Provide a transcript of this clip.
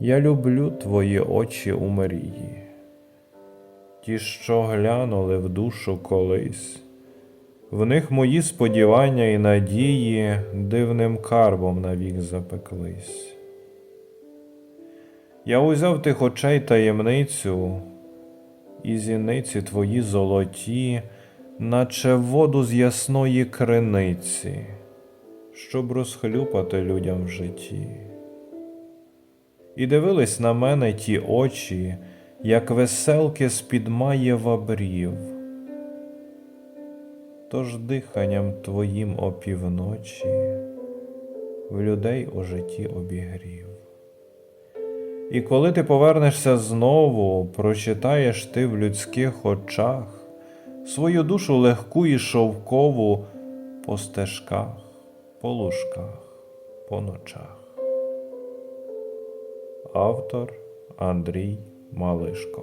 Я люблю твої очі у мрії, ті, що глянули в душу колись, в них мої сподівання і надії дивним карбом навік запеклись. Я узяв тих очей таємницю, і зіниці твої золоті, наче воду з ясної криниці, щоб розхлюпати людям в житті. І дивились на мене ті очі, як веселки з-під маєва брів. Тож диханням твоїм опівночі в людей у житті обігрів. І коли ти повернешся знову, прочитаєш ти в людських очах свою душу легку і шовкову по стежках, по лужках, по ночах. Автор Андрій Малишко